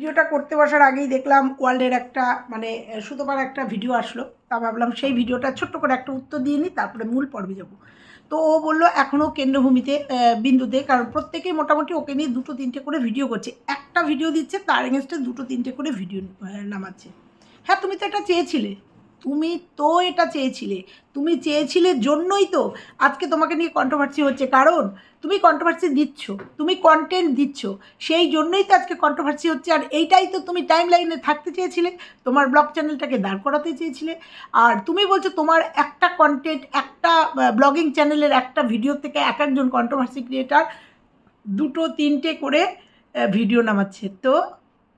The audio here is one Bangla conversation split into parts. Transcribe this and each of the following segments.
ভিডিওটা করতে বসার আগেই দেখলাম ওয়ার্ল্ডের একটা মানে সুতোপার একটা ভিডিও আসলো। তা ভাবলাম সেই ভিডিওটা ছোট্ট করে একটা উত্তর দিয়ে নিই তারপরে মূল পর্বে যাব। তো ও বলল এখনও কেন্দ্রভূমিতে বিন্দুতে কারণ প্রত্যেকেই মোটামুটি ওকে নিয়ে দুটো তিনটে করে ভিডিও করছে। একটা ভিডিও দিচ্ছে, তার এগেনস্টে দুটো তিনটে করে ভিডিও নামাচ্ছে। হ্যাঁ তুমি তো এটা চেয়েছিলে। তুমি তো এটা চেয়েছিলে। তুমি চেয়েছিলে জন্যই তো আজকে তোমাকে নিয়ে কন্ট্রোভার্সি হচ্ছে। কারণ তুমি কন্ট্রোভার্সি দিচ্ছ, তুমি কন্টেন্ট দিচ্ছ, সেই জন্যই তো আজকে কন্ট্রোভার্সি হচ্ছে। আর এইটাই তো তুমি টাইম লাইনে থাকতে চেয়েছিলে, তোমার ব্লগ চ্যানেলটাকে দাঁড় করাতে চেয়েছিলে। আর তুমি বলছো তোমার একটা কন্টেন্ট একটা ব্লগিং চ্যানেলের একটা ভিডিও থেকে এক একজন কন্ট্রোভার্সি ক্রিয়েটার দুটো, তিনটে করে ভিডিও নামাচ্ছে। তো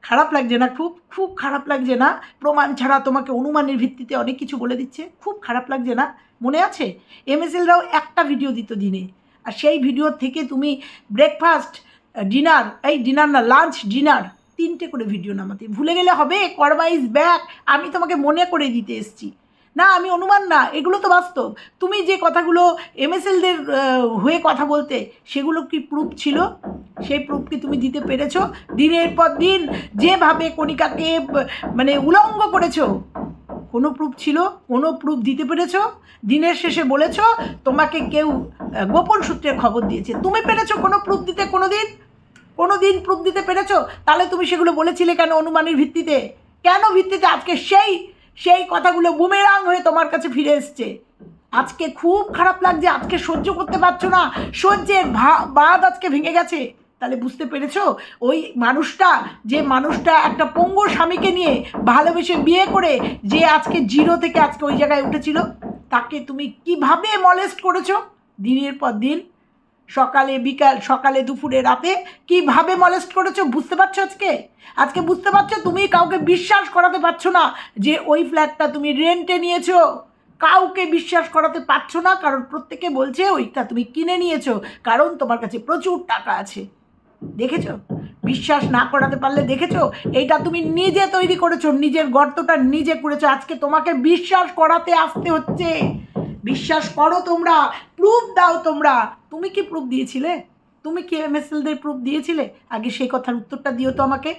খারাপ লাগছে না, খুব খুব খারাপ লাগছে না। প্রমাণ ছাড়া তোমাকে অনুমানের ভিত্তিতে অনেক কিছু বলে দিচ্ছে। খুব খারাপ লাগছে না। মনে আছে? এমএসএলরাও একটা ভিডিও দিত দিনে। আর সেই ভিডিও থেকে তুমি ব্রেকফাস্ট ডিনার এই ডিনার না লাঞ্চ ডিনার তিনটে করে ভিডিও নামাতে। ভুলে গেলে হবে করবা ইজ ব্যাক আমি তোমাকে মনে করে দিতে এসছি। না, আমি অনুমান না, এগুলো তো বাস্তব। তুমি যে কথাগুলো এমএসএলদের হয়ে কথা বলতে, সেগুলো কি প্রুফ ছিল? সেই প্রুফ কি তুমি দিতে পেরেছ? দিনের পর দিন যেভাবে কণিকাকে মানে উলঙ্গ করেছ, কোনো প্রুফ ছিল? কোনো প্রুফ দিতে পেরেছ? দিনের শেষে বলেছ, তোমাকে কেউ গোপন সূত্রে খবর দিয়েছে। তুমি পেরেছ কোনো প্রুফ দিতে কোনো দিন কোনো দিন প্রুফ দিতে পেরেছ? তাহলে তুমি সেগুলো বলেছিলে কেন অনুমানের ভিত্তিতে? কেন ভিত্তিতে? আজকে সেই সেই কথাগুলো বুমেরাং হয়ে তোমার কাছে ফিরে এসছে। আজকে খুব খারাপ লাগছে, আজকে সহ্য করতে পারছ না। সহ্যের বাঁধ আজকে ভেঙে গেছে। তাহলে বুঝতে পেরেছ? ওই মানুষটা, যে মানুষটা একটা পঙ্গু স্বামীকে নিয়ে ভালোবেসে বিয়ে করে, যে আজকে জিরো থেকে আজকে ওই জায়গায় উঠেছিল, তাকে তুমি কীভাবে মলেস্ট করেছ? দিনের পর দিন সকালে, বিকাল, সকালে, দুপুরে, রাতে কীভাবে মলেস্ট করেছ বুঝতে পারছ আজকে? আজকে বুঝতে পারছ? তুমি কাউকে বিশ্বাস করাতে পারছ না যে ওই ফ্ল্যাটটা তুমি রেন্টে নিয়েছো। কাউকে বিশ্বাস করাতে পারছ না, কারণ প্রত্যেকে বলছে ওইটা তুমি কিনে নিয়েছো, কারণ তোমার কাছে প্রচুর টাকা আছে। দেখেছ? বিশ্বাস না করাতে পারলে দেখেছ? এইটা তুমি নিজে তৈরি করেছ, নিজের গর্তটা নিজে করেছ। আজকে তোমাকে বিশ্বাস করাতে আসতে হচ্ছে। বিশ্বাস করো তোমরা প্রুফ দাও তোমরা। তুমি কি প্রুফ দিয়েছিলে? তুমি কি এমএসএলদের প্রুফ দিয়েছিলে? আগে সেই কথার উত্তরটা দিও তো আমাকে।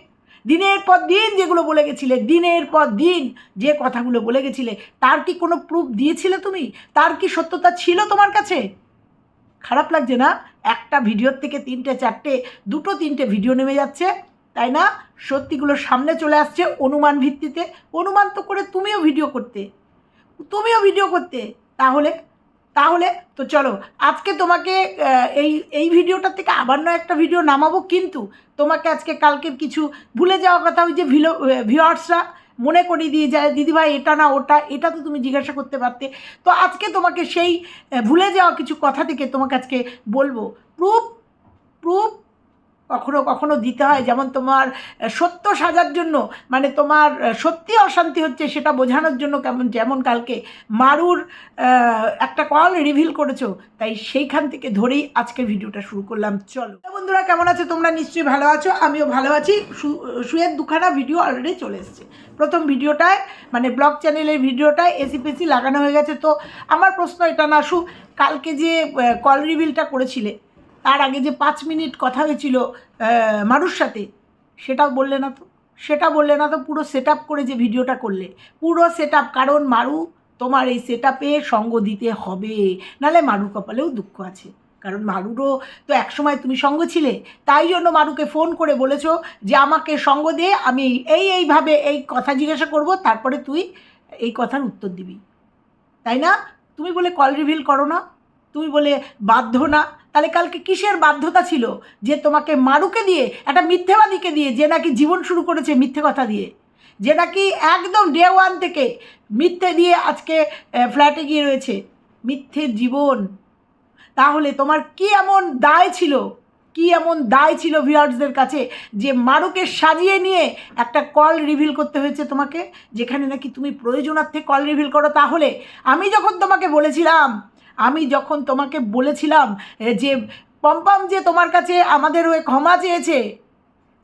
দিনের পর দিন যেগুলো বলে গেছিলে, দিনের পর দিন যে কথাগুলো বলে গেছিলে, তার কি কোনো প্রুফ দিয়েছিলে তুমি? তার কি সত্যতা ছিল তোমার কাছে? খারাপ লাগছে না? একটা ভিডিওর থেকে তিনটে, চারটে, দুটো, তিনটে ভিডিও নেমে যাচ্ছে। তাই না? সত্যিগুলো সামনে চলে আসছে অনুমান ভিত্তিতে। অনুমান তো করে তুমিও ভিডিও করতে। তুমিও ভিডিও করতে। তাহলে তাহলে তো চলো, আজকে তোমাকে এই এই ভিডিওটার থেকে আবার নয় একটা ভিডিও নামাবো, কিন্তু তোমাকে আজকে কালকের কিছু ভুলে যাওয়া কথা ওই যে ভিলো ভিওয়ার্সরা মনে করিয়ে দিয়ে যায়, দিদিভাই, এটা না, ওটা, এটা তো তুমি জিজ্ঞাসা করতে পারতে। তো আজকে তোমাকে সেই ভুলে যাওয়া কিছু কথা থেকে তোমাকে আজকে বলব। প্রুফ প্রুফ কখনো কখনো দিতে হয়, যেমন তোমার সত্য সাজার জন্য মানে তোমার সত্যি অশান্তি হচ্ছে সেটা বোঝানোর জন্য কেমন, যেমন কালকে মারুর একটা কল রিভিল করেছ, তাই সেইখান থেকে ধরেই আজকে ভিডিওটা শুরু করলাম। চলো। বন্ধুরা, কেমন আছো? তোমরা নিশ্চয়ই ভালো আছো, আমিও ভালো আছি। শুয়ের দুখানা ভিডিও অলরেডি চলে এসেছে। প্রথম ভিডিওটায় মানে ব্লগ চ্যানেলের ভিডিওটায় এসি পেসি লাগানো হয়ে গেছে। তো আমার প্রশ্ন এটা না শু কালকে যে কল রিভিলটা করেছিলে তার আগে যে পাঁচ মিনিট কথা হয়েছিল মারুর সাথে, সেটাও বললে না তো? সেটা বললে না তো পুরো সেট করে যে ভিডিওটা করলে। পুরো সেট কারণ মারু, তোমার এই সেট সঙ্গ দিতে হবে। নাহলে মারুর কপালেও দুঃখ আছে। কারণ মারুরও তো একসময় তুমি সঙ্গ ছিলে, তাই জন্য মারুকে ফোন করে বলেছ যে আমাকে সঙ্গ দিয়ে আমি এই এইভাবে এই কথা জিজ্ঞাসা করব, তারপরে তুই এই কথার উত্তর দিবি। তাই না? তুমি বলে কল রিভিল করো না। তুমি বলে বাধ্য না। তাহলে কালকে কিসের বাধ্যতা ছিল যে তোমাকে মারুকে দিয়ে, একটা মিথ্যেবাদীকে দিয়ে, যে নাকি জীবন শুরু করেছে মিথ্যে কথা দিয়ে? যে নাকি একদম ডে ওয়ান থেকে মিথ্যে দিয়ে আজকে ফ্ল্যাটে গিয়ে রয়েছে? মিথ্যের জীবন। তাহলে তোমার কি এমন দায় ছিল? কি এমন দায় ছিল ভিউয়ার্সদের কাছে যে মারুকে সাজিয়ে নিয়ে একটা কল রিভিল করতে হয়েছে তোমাকে? যেখানে নাকি তুমি প্রয়োজনার্থে কল রিভিল করো। তাহলে আমি যখন তোমাকে বলেছিলাম আমি যখন তোমাকে বলেছিলাম যে পম্পম যে তোমার কাছে আমাদের হয়ে ক্ষমা চেয়েছে,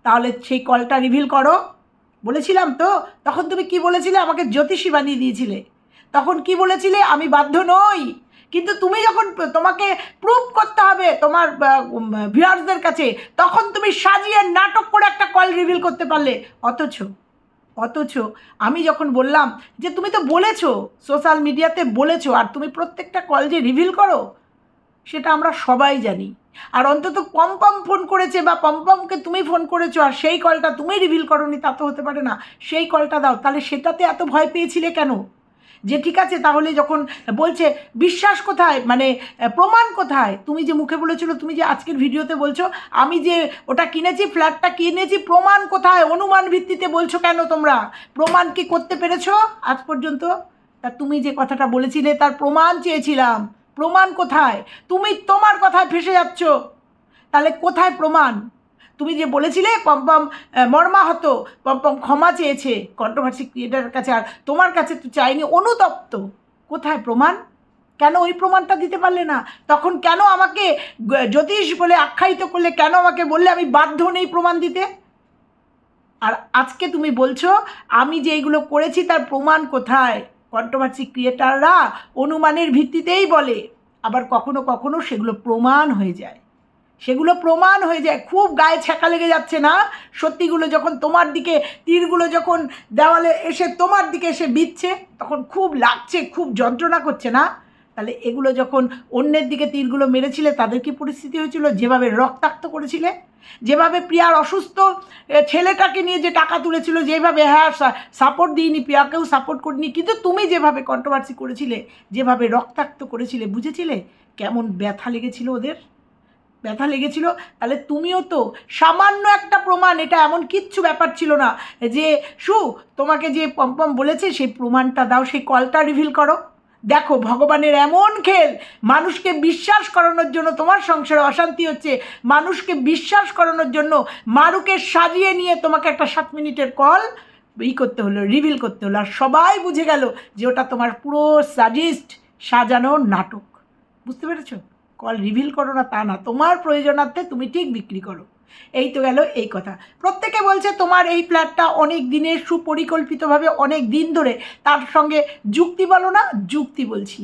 তাহলে সেই কলটা রিভিল করো। বলেছিলাম তো, তখন তুমি কি বলেছিলে? আমাকে জ্যোতিষী বানিয়ে দিয়েছিলে। তখন কি বলেছিলে? আমি বাধ্য নই। কিন্তু তুমি যখন তোমাকে প্রুভ করতে হবে তোমার ভিউয়ার্সদের কাছে, তখন তুমি সাজিয়ে নাটক করে একটা কল রিভিল করতে পারলে। অথচ অথচ আমি যখন বললাম যে তুমি তো বলেছ সোশ্যাল মিডিয়াতে বলেছ আর তুমি প্রত্যেকটা কল যে রিভিল করো, সেটা আমরা সবাই জানি। আর অন্তত পম্পম ফোন করেছে বা পম্পমকে তুমি ফোন করেছ আর সেই কলটা তুমি রিভিল করনি, তা তো হতে পারে না। সেই কলটা দাও, তাহলে সেটাতে এত ভয় পেয়েছিলে কেন? যে ঠিক আছে, তাহলে যখন বলছে, বিশ্বাস কোথায়? মানে প্রমাণ কোথায়? তুমি যে মুখে বলেছিল, তুমি যে আজকের ভিডিওতে বলছো, আমি যে ওটা কিনেছি, ফ্ল্যাটটা কিনেছি, প্রমাণ কোথায়? অনুমান ভিত্তিতে বলছো কেন তোমরা? প্রমাণ কি করতে পেরেছ আজ পর্যন্ত? তা তুমি যে কথাটা বলেছিলে, তার প্রমাণ চেয়েছিলাম। প্রমাণ কোথায়? তুমি তোমার কথায় ফেসে যাচ্ছ। তাহলে কোথায় প্রমাণ? তুমি যে বলেছিলে পম্পম মর্মাহত পম্পম ক্ষমা চেয়েছে কন্ট্রোভার্সি ক্রিয়েটারের কাছে, আর তোমার কাছে তো চাইনি, অনুতপ্ত। কোথায় প্রমাণ? কেন ওই প্রমাণটা দিতে পারলে না? তখন কেন আমাকে জ্যোতিষ বলে আখ্যায়িত করলে, কেন আমাকে বললে আমি বাধ্য নেই প্রমাণ দিতে? আর আজকে তুমি বলছো, আমি যে এইগুলো করেছি, তার প্রমাণ কোথায়? কন্ট্রোভার্সি ক্রিয়েটাররা অনুমানের ভিত্তিতেই বলে, আবার কখনো কখনো সেগুলো প্রমাণ হয়ে যায়। সেগুলো প্রমাণ হয়ে যায়। খুব গায়ে ছ্যাঁকা লেগে যাচ্ছে না? সত্যিগুলো যখন তোমার দিকে, তীরগুলো যখন দেওয়ালে এসে তোমার দিকে এসে বিচ্ছে তখন খুব লাগছে, খুব যন্ত্রণা করছে না? তাহলে এগুলো যখন অন্যের দিকে তীরগুলো মেরেছিলে, তাদের কি পরিস্থিতি হয়েছিল? যেভাবে রক্তাক্ত করেছিলে, যেভাবে প্রিয়ার অসুস্থ ছেলেটাকে নিয়ে যে টাকা তুলেছিল, যেভাবে হ্যাঁ সাপোর্ট দিইনি, প্রিয়াকেও সাপোর্ট করিনি, কিন্তু তুমি যেভাবে কন্ট্রোভার্সি করেছিলে, যেভাবে রক্তাক্ত করেছিলে, বুঝেছিলে? কেমন ব্যথা লেগেছিল ওদের? ব্যথা লেগেছিল, তাহলে তুমিও তো সামান্য একটা প্রমাণ, এটা এমন কিচ্ছু ব্যাপার ছিল না, যে সু, তোমাকে যে পম্পম বলেছে, সেই প্রমাণটা দাও, সেই কলটা রিভিল করো। দেখো, ভগবানের এমন খেল, মানুষকে বিশ্বাস করানোর জন্য তোমার সংসারে অশান্তি হচ্ছে, মানুষকে বিশ্বাস করানোর জন্য মারুকে সাজিয়ে নিয়ে তোমাকে একটা সাত মিনিটের কল ই করতে হলো রিভিল করতে হলো, আর সবাই বুঝে গেল যে ওটা তোমার পুরো সাজিস্ট সাজানো নাটক। বুঝতে পেরেছ? কল রিভিল করো না তা না, তোমার প্রয়োজনার্থে তুমি ঠিক বিক্রি করো। এই তো গেল এই কথা। প্রত্যেকে বলছে, তোমার এই ফ্ল্যাটটা অনেক দিনের সুপরিকল্পিতভাবে অনেক দিন ধরে তার সঙ্গে যুক্তি বলো না, যুক্তি বলছি।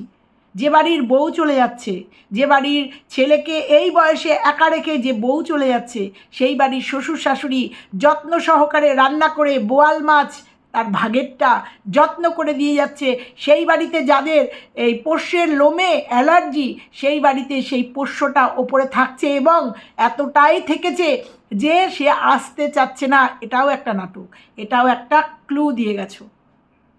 যে বাড়ির বউ চলে যাচ্ছে, যে বাড়ির ছেলেকে এই বয়সে একা রেখে যে বউ চলে যাচ্ছে, সেই বাড়ির শ্বশুর শাশুড়ি যত্ন সহকারে রান্না করে বোয়াল মাছ তার ভাগেরটা যত্ন করে দিয়ে যাচ্ছে। সেই বাড়িতে যাদের এই পোষ্যের লোমে অ্যালার্জি, সেই বাড়িতে সেই পোষ্যটা ওপরে থাকছে এবং এতটাই থেকেছে যে সে আসতে চাচ্ছে না। এটাও একটা নাটক। এটাও একটা ক্লু দিয়ে গেছো।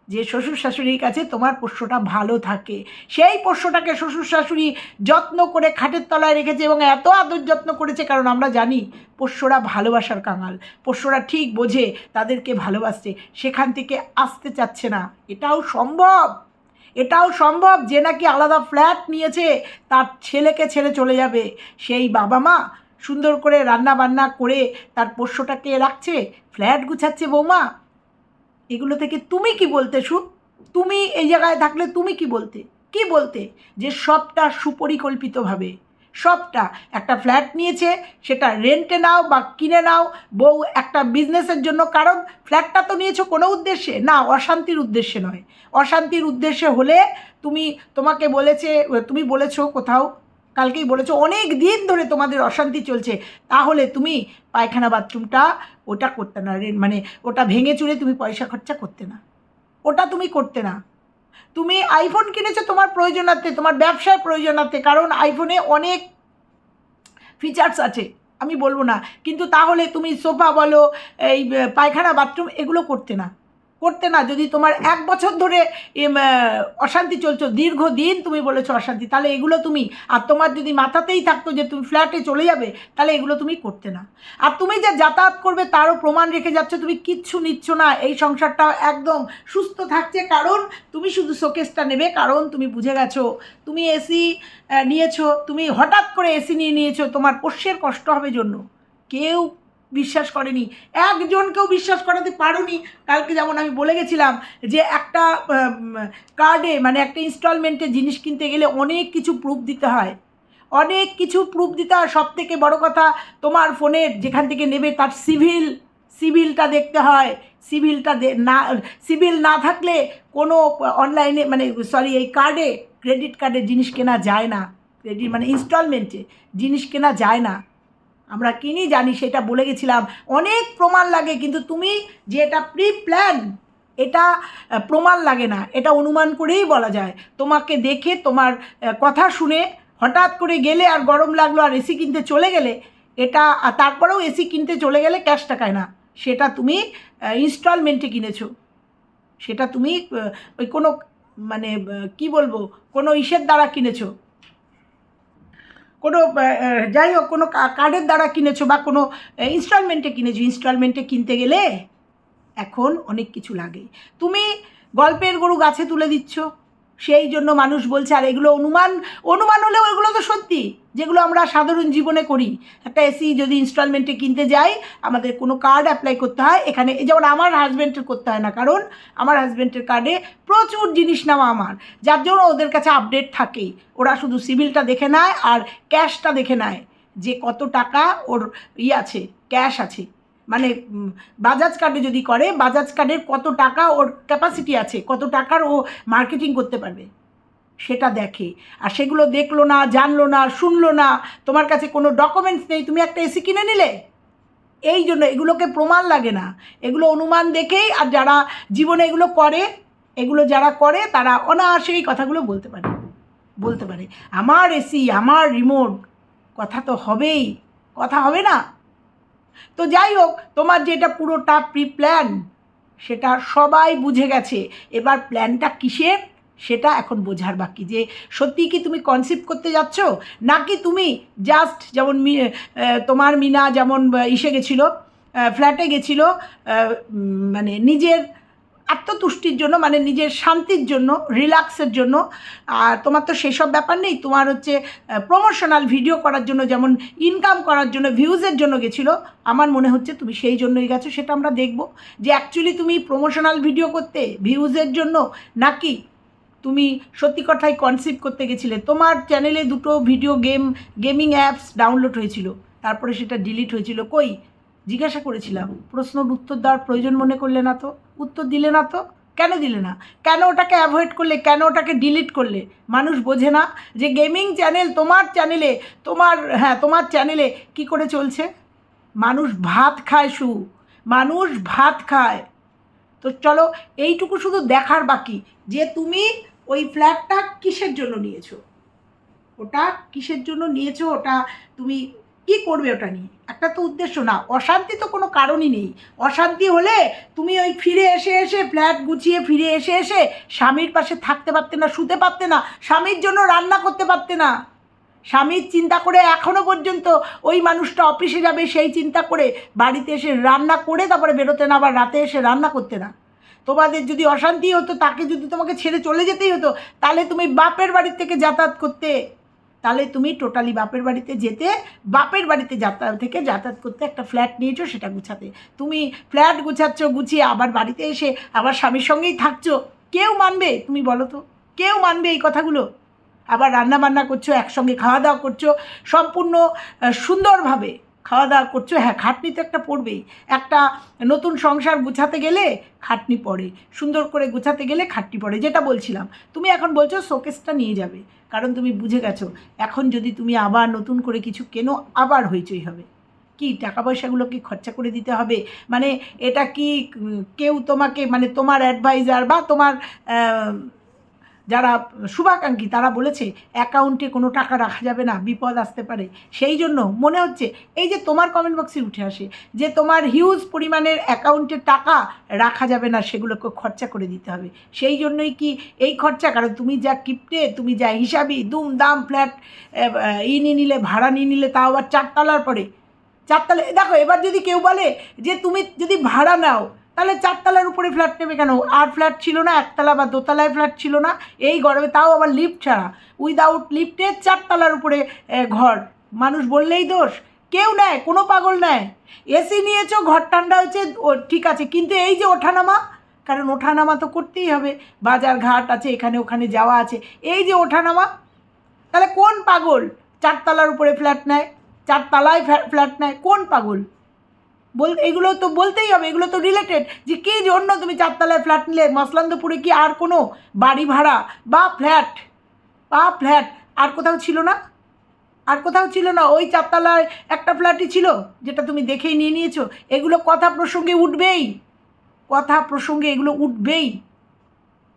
যে শ্বশুর শাশুড়ির কাছে তোমার পোষ্যটা ভালো থাকে। সেই পোষ্যটাকে শ্বশুর শাশুড়ি যত্ন করে খাটের তলায় রেখেছে এবং এত আদর যত্ন করেছে, কারণ আমরা জানি পোষ্যরা ভালোবাসার কাঙাল। পোষ্যরা ঠিক বোঝে, তাদেরকে ভালোবাসছে। সেখান থেকে আসতে চাচ্ছে না। এটাও সম্ভব। এটাও সম্ভব যে নাকি আলাদা ফ্ল্যাট নিয়েছে, তার ছেলেকে ছেড়ে চলে যাবে। সেই বাবা মা সুন্দর করে রান্না বান্না করে তার পোষ্যটাকে রাখছে ফ্ল্যাট গুছাচ্ছে বৌমা। এগুলো থেকে তুমি কি বলতে শু তুমি এই জায়গায় থাকলে তুমি কি বলতে? কি বলতে? যে সবটা সুপরিকল্পিতভাবে, সবটা। একটা ফ্ল্যাট নিয়েছে, সেটা রেন্টে নাও বা কিনে নাও। বউ একটা বিজনেসের জন্য, কারণ ফ্ল্যাটটা তো নিয়েছো কোনো উদ্দেশ্যে। না, অশান্তির উদ্দেশ্যে নয়। অশান্তির উদ্দেশ্যে হলে তুমি, তোমাকে বলেছে, তুমি বলেছ কোথাও কালকেই বলেছ, অনেক দিন ধরে তোমাদের অশান্তি চলছে। তাহলে তুমি পায়খানা বাথরুমটা, ওটা করতে না মানে ওটা ভেঙে চুরে তুমি পয়সা খরচা করতে না। ওটা তুমি করতে না। তুমি আইফোন কিনেছো তোমার প্রয়োজনার্থে, তোমার ব্যবসায় প্রয়োজনার্থে, কারণ আইফোনে অনেক ফিচার্স আছে, আমি বলব না। কিন্তু তাহলে তুমি সোফা বলো, এই, পায়খানা বাথরুম এগুলো করতে না। করতে না, যদি তোমার এক বছর ধরে অশান্তি চলছো, দীর্ঘদিন তুমি বলেছ অশান্তি, তাহলে এগুলো তুমি, আর তোমার যদি মাথাতেই থাকতো যে তুমি ফ্ল্যাটে চলে যাবে, তাহলে এগুলো তুমি করতে না। আর তুমি যে যাতায়াত করবে, তারও প্রমাণ রেখে যাচ্ছ, তুমি কিচ্ছু নিচ্ছ না, এই সংসারটা একদম সুস্থ থাকছে, কারণ তুমি শুধু শোকেসটা নেবে, কারণ তুমি বুঝে গেছো, তুমি এসি নিয়েছো, তুমি হঠাৎ করে এসি নিয়ে নিয়েছো, তোমার পোষ্যের কষ্ট হবে জন্য। কেউ বিশ্বাস করেনি। একজনকেও বিশ্বাস করাতে পারোনি। কালকে যেমন আমি বলে গেছিলাম যে একটা কার্ডে মানে একটা ইনস্টলমেন্টে জিনিস কিনতে গেলে অনেক কিছু প্রুফ দিতে হয়। অনেক কিছু প্রুফ দিতে হয়। সব থেকে বড়ো কথা, তোমার ফোনের যেখান থেকে নেবে তার সিভিল সিভিলটা দেখতে হয়। সিভিলটা না সিভিল না থাকলে কোনো অনলাইনে মানে সরি এই কার্ডে ক্রেডিট কার্ডে জিনিস কেনা যায় না। ক্রেডিট মানে ইনস্টলমেন্টে জিনিস কেনা যায় না। আমরা কিনি জানি সেটা বলে গেছিলাম। অনেক প্রমাণ লাগে, কিন্তু তুমি যে এটা প্রি প্ল্যান এটা প্রমাণ লাগে না। এটা অনুমান করেই বলা যায়। তোমাকে দেখে, তোমার কথা শুনে হঠাৎ করে গেলে আর গরম লাগল আর এসি কিনতে চলে গেলে, এটা তারপরেও এসি কিনতে চলে গেলে ক্যাশ টাকায় না। সেটা তুমি ইনস্টলমেন্টে কিনেছো। সেটা তুমি ওই কোনো মানে কি বলব, কোনো ইসের দ্বারা কিনেছো। কোনো যাই হোক, কোনো কার্ডের দ্বারা কিনেছো বা কোনো ইনস্টলমেন্টে কিনেছো ইনস্টলমেন্টে কিনতে গেলে এখন অনেক কিছু লাগে তুমি গল্পের গরু গাছে তুলে দিচ্ছ। সেই জন্য মানুষ বলছে, আর এগুলো অনুমান অনুমান হলেও এগুলো তো সত্যি, যেগুলো আমরা সাধারণ জীবনে করি। একটা এসি যদি ইনস্টলমেন্টে কিনতে যাই, আমাদের কোনো কার্ড অ্যাপ্লাই করতে হয়, এখানে যেমন আমার হাজব্যান্ডের করতে হয় না, কারণ আমার হাজব্যান্ডের কার্ডে প্রচুর জিনিস নেওয়া আমার, যার জন্য ওদের কাছে আপডেট থাকেই। ওরা শুধু সিভিলটা দেখে নেয় আর ক্যাশটা দেখে নেয়, যে কত টাকা ওর ই আছে ক্যাশ আছে। মানে বাজাজ কার্ডে যদি করে বাজাজ কার্ডের কত টাকা ওর ক্যাপাসিটি আছে, কত টাকার ও মার্কেটিং করতে পারবে? সেটা দেখে। আর সেগুলো দেখল না, জানলো না, শুনলো না, তোমার কাছে কোনো ডকুমেন্টস নেই, তুমি একটা এসি কিনে নিলে? এই জন্য এগুলোকে প্রমাণ লাগে না। এগুলো অনুমান দেখেই আর যারা জীবনে এগুলো করে, এগুলো যারা করে, তারা অনায়াসে এই কথাগুলো বলতে পারে। বলতে পারে। আমার এসি আমার রিমোট কথা তো হবেই। কথা হবে না? তো যাই হোক, তোমার যেটা পুরোটা প্রি প্ল্যান সেটা সবাই বুঝে গেছে। এবার প্ল্যানটা কিসের, সেটা এখন বোঝার বাকি। যে সত্যি কি তুমি কনসেপ্ট করতে যাচ্ছ? নাকি তুমি জাস্ট যেমন তোমার মিনা যেমন ইসে গেছিল ফ্ল্যাটে গেছিল মানে নিজের আত্মতুষ্টির জন্য মানে নিজের শান্তির জন্য, রিল্যাক্সের জন্য। আর তোমার তো সেসব ব্যাপার নেই, তোমার হচ্ছে প্রমোশনাল ভিডিও করার জন্য যেমন ইনকাম করার জন্য ভিউজের জন্য গেছিল, আমার মনে হচ্ছে তুমি সেই জন্যই গেছো, সেটা আমরা দেখব। যে অ্যাকচুয়ালি তুমি প্রমোশনাল ভিডিও করতে ভিউজের জন্য, নাকি তুমি সত্যি কথাই কনসিভ করতে গেছিলে? তোমার চ্যানেলে দুটো video game gaming apps download হয়েছিল, তারপরে সেটা ডিলিট হয়েছিল, কই? জিজ্ঞাসা করেছিলাম, প্রশ্নর উত্তর দেওয়ার প্রয়োজন মনে করলে না তো? উত্তর দিলে না তো? কেন দিলে না? কেন ওটাকে অ্যাভয়েড করলে? কেন ওটাকে ডিলিট করলে? মানুষ বোঝে না যে গেমিং চ্যানেল তোমার চ্যানেলে তোমার হ্যাঁ তোমার চ্যানেলে কি করে চলছে? মানুষ ভাত খায় সু, মানুষ ভাত খায়। তো চলো, এইটুকু শুধু দেখার বাকি, যে তুমি ওই ফ্ল্যাটটা কিসের জন্য নিয়েছো? ওটা কিসের জন্য নিয়েছো? ওটা তুমি কি করবে ওটা নিয়ে? একটা তো উদ্দেশ্য না, অশান্তি তো কোনো কারণই নেই। অশান্তি হলে তুমি ওই ফিরে এসে এসে ফ্ল্যাট গুছিয়ে ফিরে এসে এসে স্বামীর পাশে থাকতে পারতে না, শুতে পারতে না, স্বামীর জন্য রান্না করতে পারতে না। স্বামীর চিন্তা করে এখনও পর্যন্ত ওই মানুষটা অফিসে যাবে, সেই চিন্তা করে বাড়িতে এসে রান্না করে তারপরে বেরোতে না, আবার রাতে এসে রান্না করতে না। তোমাদের যদি অশান্তি হতো, তাকে যদি তোমাকে ছেড়ে চলে যেতেই হতো, তাহলে তুমি বাপের বাড়ির থেকে যাতায়াত করতে। তাহলে তুমি টোটালি বাপের বাড়িতে যেতে, বাপের বাড়িতে যাতায়াত থেকে যাতায়াত করতে একটা ফ্ল্যাট নিয়েছো, সেটা গুছাতে। তুমি ফ্ল্যাট গুছাচ্ছ, গুছিয়ে আবার বাড়িতে এসে আবার স্বামীর সঙ্গেই থাকছো। কেউ মানবে, তুমি বলো তো? কেউ মানবে এই কথাগুলো? আবার রান্না বান্না করছ, একসঙ্গে খাওয়া দাওয়া করছ, সম্পূর্ণ সুন্দরভাবে খাওয়া দাওয়া করছ। হ্যাঁ খাটনি তো একটা পড়বেই। একটা নতুন সংসার গুছাতে গেলে খাটনি পড়ে। সুন্দর করে গুছাতে গেলে খাটনি পড়ে, যেটা বলছিলাম। তুমি এখন বলছো শোকেসটা নিয়ে যাবে। কারণ তুমি বুঝে গেছো, এখন যদি তুমি আবার নতুন করে কিছু কেনো, আবার হইচই হবে। কি টাকা পয়সাগুলো কি খরচা করে দিতে হবে? মানে এটা কি কেউ তোমাকে মানে তোমার অ্যাডভাইজার বা তোমার যারা শুভাকাঙ্ক্ষী, তারা বলেছে, অ্যাকাউন্টে কোনো টাকা রাখা যাবে না, বিপদ আসতে পারে। সেই জন্য মনে হচ্ছে, এই যে তোমার কমেন্ট বক্সে উঠে আসে, যে তোমার হিউজ পরিমাণের অ্যাকাউন্টে টাকা রাখা যাবে না, সেগুলোকে খরচা করে দিতে হবে। সেই জন্যই কি এই খরচা? কারণ তুমি যা কিপটে, তুমি যা হিসাবই দুম দাম ফ্ল্যাট ই নিয়ে নিলে, ভাড়া নিয়ে নিলে, তাও আবার চারতলার পরে। চারতলা, দেখো, এবার যদি কেউ বলে যে তুমি যদি ভাড়া নাও তাহলে চারতলার উপরে ফ্ল্যাট নেবে কেন? আর ফ্ল্যাট ছিল না, একতলা বা দোতলায় ফ্ল্যাট ছিল না, এই গরমে তাও আবার লিফট ছাড়া। উইদাউট লিফটে চারতলার উপরে ঘর। মানুষ বললেই দোষ। কেউ নেয়, কোনো পাগল নেয়। এসি নিয়েছো, ঘর ঠান্ডা হয়েছে ঠিক আছে। কিন্তু এই যে ওঠানামা, কারণ ওঠানামা তো করতেই হবে। বাজার ঘাট আছে, এখানে ওখানে যাওয়া আছে। এই যে ওঠানামা, তাহলে কোন পাগল চারতলার উপরে ফ্ল্যাট নেয়? চারতলায় ফ্ল্যাট নেয়, কোন পাগল? বল, এগুলো তো বলতেই হবে, এগুলো তো রিলেটেড যে কী জন্য তুমি চারতলায় ফ্ল্যাট নিলে? মসলান্দপুরে কি আর কোনো বাড়ি ভাড়া বা ফ্ল্যাট বা ফ্ল্যাট আর কোথাও ছিল না? আর কোথাও ছিল না? ওই চারতলায় একটা ফ্ল্যাটই ছিল, যেটা তুমি দেখেই নিয়ে নিয়েছো। এগুলো কথা প্রসঙ্গে উঠবেই। কথা প্রসঙ্গে এগুলো উঠবেই।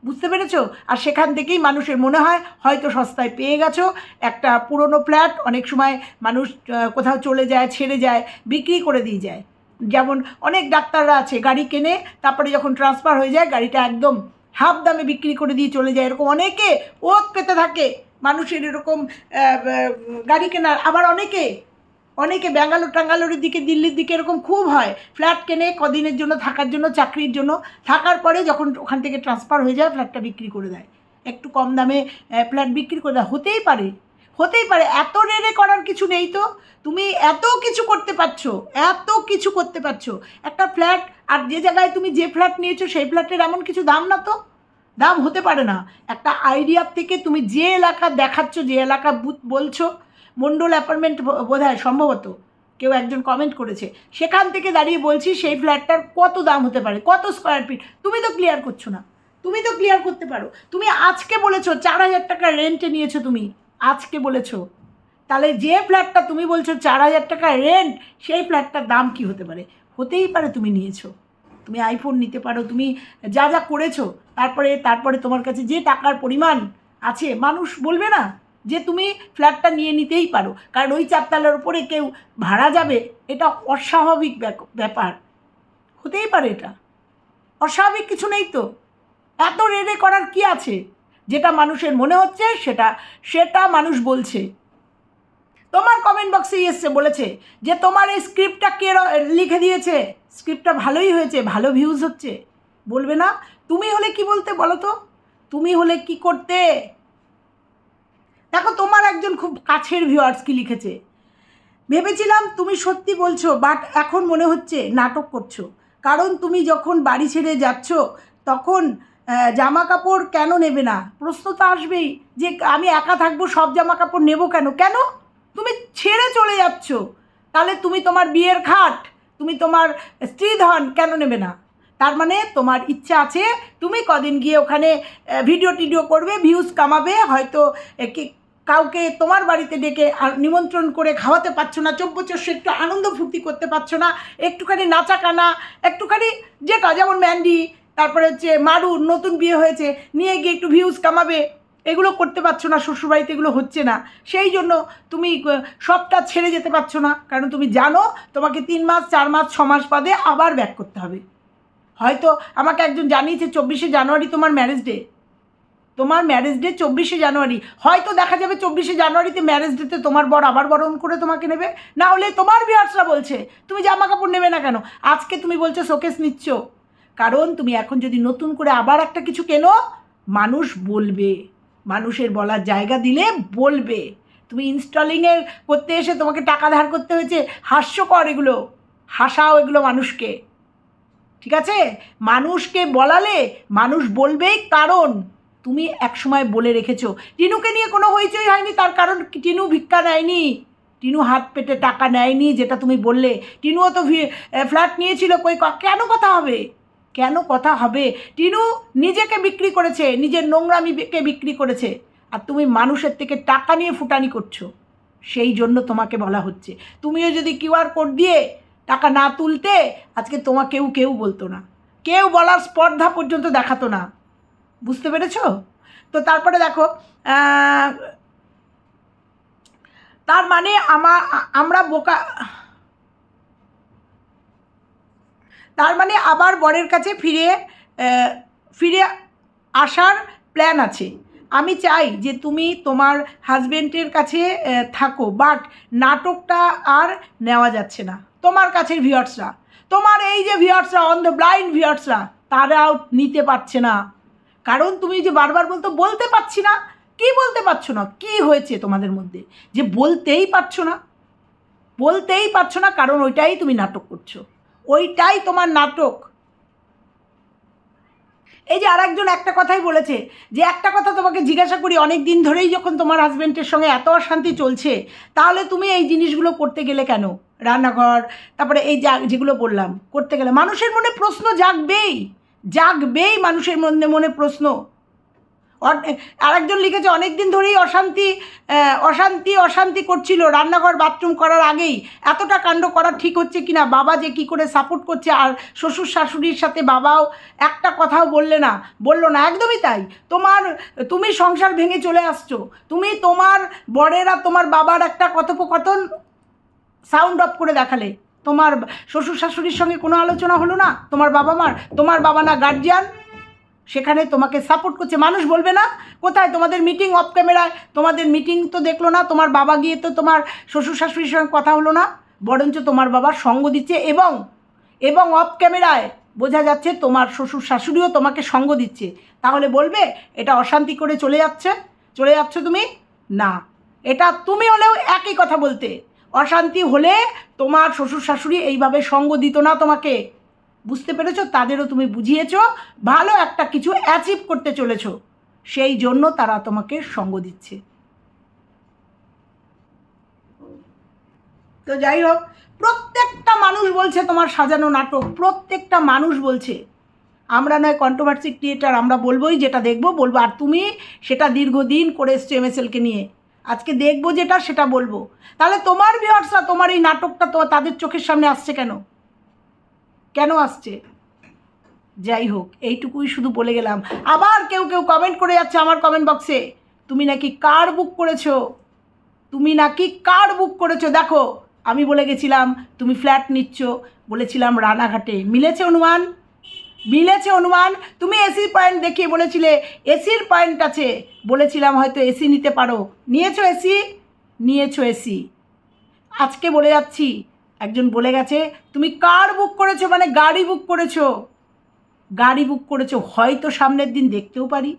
বুঝতে পেরেছ? আর সেখান থেকেই মানুষের মনে হয়, হয়তো সস্তায় পেয়ে গেছো একটা পুরনো ফ্ল্যাট অনেক সময় মানুষ কোথাও চলে যায়, ছেড়ে যায়, বিক্রি করে দিয়ে যায়। যেমন অনেক ডাক্তাররা আছে, গাড়ি কেনে তারপরে যখন ট্রান্সফার হয়ে যায়, গাড়িটা একদম হাফ দামে বিক্রি করে দিয়ে চলে যায়। এরকম অনেকে ওত পেতে থাকে, মানুষের এরকম গাড়ি কেনার। আবার অনেকে অনেকে ব্যাঙ্গালোর টাঙ্গালোরের দিকে, দিল্লির দিকে এরকম খুব হয়, ফ্ল্যাট কেনে কদিনের জন্য, থাকার জন্য, চাকরির জন্য। থাকার পরে যখন ওখান থেকে ট্রান্সফার হয়ে যায়, ফ্ল্যাটটা বিক্রি করে দেয়। একটু কম দামে ফ্ল্যাট বিক্রি করে দেয়। হতেই পারে হতেই পারে, এত রেড়ে করার কিছু নেই তো। তুমি এত কিছু করতে পারছ, এত কিছু করতে পারছ। একটা ফ্ল্যাট, আর যে জায়গায় তুমি যে ফ্ল্যাট নিয়েছো, সেই ফ্ল্যাটের এমন কিছু দাম না তো? দাম হতে পারে না। একটা আইডিয়ার থেকে তুমি যে এলাকা দেখাচ্ছ, যে এলাকা বলছো, মন্ডল অ্যাপার্টমেন্ট বোধ হয় সম্ভবত কেউ একজন কমেন্ট করেছে, সেখান থেকে দাঁড়িয়ে বলছি সেই ফ্ল্যাটটার কত দাম হতে পারে, কত স্কোয়ার ফিট তুমি তো ক্লিয়ার করছ না। তুমি তো ক্লিয়ার করতে পারো। তুমি আজকে বলেছ, চার হাজার টাকা রেন্টে নিয়েছো তুমি। আজকে বলেছ। তাহলে যে ফ্ল্যাটটা তুমি বলছো চার হাজার টাকা রেন্ট সেই ফ্ল্যাটটার দাম কি হতে পারে? হতেই পারে তুমি নিয়েছো। তুমি আইফোন নিতে পারো, তুমি যা যা করেছ, তারপরে তারপরে তোমার কাছে যে টাকার পরিমাণ আছে, মানুষ বলবে না যে তুমি ফ্ল্যাটটা নিয়ে নিতেই পারো। কারণ ওই চারতলার উপরে কেউ ভাড়া যাবে, এটা অস্বাভাবিক ব্যাপার। হতেই পারে এটা। অস্বাভাবিক কিছু নেই তো। এত রেড়ে করার কি আছে? যেটা মানুষের মনে হচ্ছে, সেটা সেটা মানুষ বলছে। তোমার কমেন্ট বক্সেই এসছে, বলেছে যে তোমার এই স্ক্রিপ্টটা কে লিখে দিয়েছে? স্ক্রিপ্টটা ভালোই হয়েছে, ভালো ভিউজ হচ্ছে। বলবে না, তুমি হলে কি বলতে বলো তো? তুমি হলে কি করতে? দেখো, তোমার একজন খুব কাছের ভিউয়ার্স কি লিখেছে? ভেবেছিলাম তুমি সত্যি বলছো বাট এখন মনে হচ্ছে নাটক করছ। কারণ তুমি যখন বাড়ি ছেড়ে যাচ্ছ, তখন জামা কাপড় কেন নেবে না? প্রশ্ন তো আসবেই যে আমি একা থাকব, সব জামা কাপড় নেব কেন? কেন? তুমি ছেড়ে চলে যাচ্ছ। তাহলে তুমি তোমার বিয়ের খাট, তুমি তোমার স্ত্রী ধন কেন নেবে না? তার মানে তোমার ইচ্ছা আছে, তুমি কদিন গিয়ে ওখানে ভিডিও টিডিও করবে ভিউজ কামাবে, হয়তো কাউকে তোমার বাড়িতে ডেকে নিমন্ত্রণ করে খাওয়াতে পারছ না চব্বচস্য একটু আনন্দ ফুর্তি করতে পারছ না, একটুখানি নাচা কানা একটুখানি যেটা, যেমন ম্যান্ডি তারপরে হচ্ছে মারু নতুন বিয়ে হয়েছে, নিয়ে গিয়ে একটু ভিউজ কামাবে। এগুলো করতে পারছ না, শ্বশুরবাড়িতে এগুলো হচ্ছে না। সেই জন্য তুমি সবটা ছেড়ে যেতে পারছ না। কারণ তুমি জানো, তোমাকে তিন মাস, চার মাস, ছ মাস বাদে আবার ব্যাক করতে হবে। হয়তো আমাকে একজন জানিয়েছে, চব্বিশে জানুয়ারি তোমার ম্যারেজ ডে তোমার ম্যারেজ ডে চব্বিশে জানুয়ারি। হয়তো দেখা যাবে চব্বিশে জানুয়ারিতে ম্যারেজ ডেতে তোমার বর আবার বরণ করে তোমাকে নেবে। না হলে তোমার বিয়ার্সরা বলছে, তুমি জামা কাপড় নেবে না কেন? আজকে তুমি বলছো শোকেস নিচ্ছ। কারণ তুমি এখন যদি নতুন করে আবার একটা কিছু কেনো, মানুষ বলবে। মানুষের বলার জায়গা দিলে বলবে। তুমি ইনস্টলিংয়ের করতে এসে তোমাকে টাকা ধার করতে হয়েছে, হাস্যকর এগুলো। হাসাও এগুলো মানুষকে। ঠিক আছে? মানুষকে বলালে মানুষ বলবেই কারণ। তুমি একসময় বলে রেখেছো। টিনুকে নিয়ে কোনো হইচই হয়নি, তার কারণ টিনু ভিক্ষা নেয়নি টিনু হাত পেটে টাকা নেয়নি, যেটা তুমি বললে। টিনুও তো ফ্ল্যাট নিয়েছিল, কই কেন কথা হবে? কেন কথা হবে? টিনু নিজেকে বিক্রি করেছে, নিজের নোংরামিকে বিক্রি করেছে। আর তুমি মানুষের থেকে টাকা নিয়ে ফুটানি করছ। সেই জন্য তোমাকে বলা হচ্ছে। তুমিও যদি কিউআর কোড দিয়ে টাকা না তুলতে, আজকে তোমাকেও কেউ কেউ বলতো না। কেউ বলার স্পর্ধা পর্যন্ত দেখাতো না। বুঝতে পেরেছ? তো তারপরে দেখো তার মানে আমা, আমরা বোকা তার মানে আবার বরের কাছে ফিরে ফিরে আসার প্ল্যান আছে। আমি চাই যে তুমি তোমার হাজবেন্ডের কাছে থাকো বাট নাটকটা আর নেওয়া যাচ্ছে না। তোমার কাছের ভিউয়ার্সরা তোমার এই যে ভিউয়ার্সরা অন দ্য ব্লাইন্ড ভিউয়ার্সরা তারাও নিতে পারছে না। কারণ তুমি যে বারবার বলতো, বলতে পারছি না। কি বলতে পারছ না? কি হয়েছে তোমাদের মধ্যে? যে বলতেই পারছ না। বলতেই পারছ না, কারণ ওইটাই তুমি নাটক করছ। ওইটাই তোমার নাটক। এই যে আরেকজন একটা কথাই বলেছে, যে একটা কথা তোমাকে জিজ্ঞাসা করি অনেক দিন ধরেই যখন তোমার হাজব্যান্ডের সঙ্গে এত অশান্তি চলছে, তাহলে তুমি এই জিনিসগুলো করতে গেলে কেন? রান্নাঘর, তারপরে এই যা, যেগুলো বললাম, করতে গেলে। মানুষের মনে প্রশ্ন জাগবেই জাগবেই মানুষের মনে মনে প্রশ্ন। আরেকজন লিখেছে অনেক দিন ধরেই অশান্তি অশান্তি অশান্তি করছিল। রান্নাঘর, বাথরুম করার আগেই। এতটা কাণ্ড করা ঠিক হচ্ছে কিনা? বাবা যে কি করে সাপোর্ট করছে? আর শ্বশুর শাশুড়ির সাথে বাবাও একটা কথাও বললে না? বলল না, একদমই তাই। তোমার, তুমি সংসার ভেঙে চলে আসছো। তুমি তোমার বরেরা তোমার বাবার একটা কথোপকথন সাউন্ড অফ করে দেখালে। তোমার শ্বশুর শাশুড়ির সঙ্গে কোনো আলোচনা হলো না? তোমার বাবা মার তোমার বাবা না গার্জিয়ান সেখানে তোমাকে সাপোর্ট করছে। মানুষ বলবে না, কোথায়? তোমাদের মিটিং অফ ক্যামেরায় তোমাদের মিটিং তো দেখল না, তোমার বাবা গিয়ে তো তোমার শ্বশুর শাশুড়ির সঙ্গে কথা হলো না। বরঞ্চ তোমার বাবার সঙ্গ দিচ্ছে এবং এবং অফ ক্যামেরায় বোঝা যাচ্ছে তোমার শ্বশুর শাশুড়িও তোমাকে সঙ্গ দিচ্ছে। তাহলে বলবে, এটা অশান্তি করে চলে যাচ্ছে। চলে যাচ্ছ তুমি? না। এটা তুমি হলেও একই কথা বলতে। অশান্তি হলে তোমার শ্বশুর শাশুড়ি এইভাবে সঙ্গ দিত না তোমাকে। বুঝতে পেরেছ? তাদেরও তুমি বুঝিয়েছো। ভালো একটা কিছু অ্যাচিভ করতে চলেছো। সেই জন্য তারা তোমাকে সঙ্গ দিচ্ছে। তো যাই হোক, প্রত্যেকটা মানুষ বলছে তোমার সাজানো নাটক। প্রত্যেকটা মানুষ বলছে। আমরা নয় কন্ট্রোভার্সি ক্রিয়েটার আমরা বলবোই যেটা দেখব, বলব, আর তুমি সেটা দীর্ঘদিন করে এসছো এমএসএলকে নিয়ে। আজকে দেখব যেটা, সেটা বলব। তাহলে তোমার ভিউয়ার্সরা তোমার এই নাটকটা তো তাদের চোখের সামনে আসছে কেন? কেন আসছে? যাই হোক, এইটুকুই শুধু বলে গেলাম। আবার কেউ কেউ কমেন্ট করে যাচ্ছে আমার কমেন্ট বক্সে তুমি নাকি কার বুক করেছ? তুমি নাকি কার বুক করেছ? দেখো, আমি বলে গেছিলাম, তুমি ফ্ল্যাট নিচ্ছ। বলেছিলাম রানাঘাটে। মিলেছে অনুমান? মিলেছে অনুমান? তুমি এসির পয়েন্ট দেখিয়ে বলেছিলে এসির পয়েন্ট আছে। বলেছিলাম হয়তো এসি নিতে পারো। নিয়েছো এসি নিয়েছো এসি আজকে বলে যাচ্ছি একজন বলে গেছে, তুমি কার বুক করেছ? মানে গাড়ি বুক করেছ? গাড়ি বুক করেছ, হয়তো সামনের দিন দেখতেও পারি,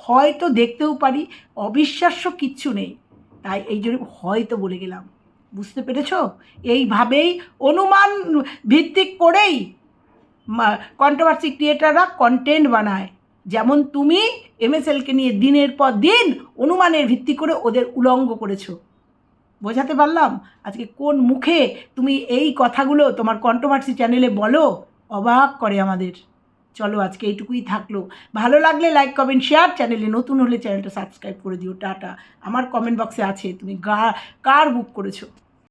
হয়তো দেখতেও পারি, অবিশ্বাস্য কিচ্ছু নেই। তাই এই জন্য হয়তো বলে গেলাম। বুঝতে পেরেছ? এইভাবেই অনুমান ভিত্তিক করেই কন্ট্রোভার্সি ক্রিয়েটাররা কন্টেন্ট বানায়। যেমন তুমি এমএসএলকে নিয়ে দিনের পর দিন অনুমানের ভিত্তি করে ওদের উলঙ্গ করেছ। বোঝাতে পারলাম? আজকে কোন মুখে তুমি এই কথাগুলো তোমার কন্ট্রোভার্সি চ্যানেলে বলো? অবাক করে আমাদের। চলো, আজকে এইটুকুই থাকল। ভালো লাগলে লাইক কমেন্ট শেয়ার চ্যানেলে নতুন হলে চ্যানেলটা সাবস্ক্রাইব করে দিও। টাটা। আমার কমেন্ট বক্সে আছে। তুমি গা, কার বুক করেছ?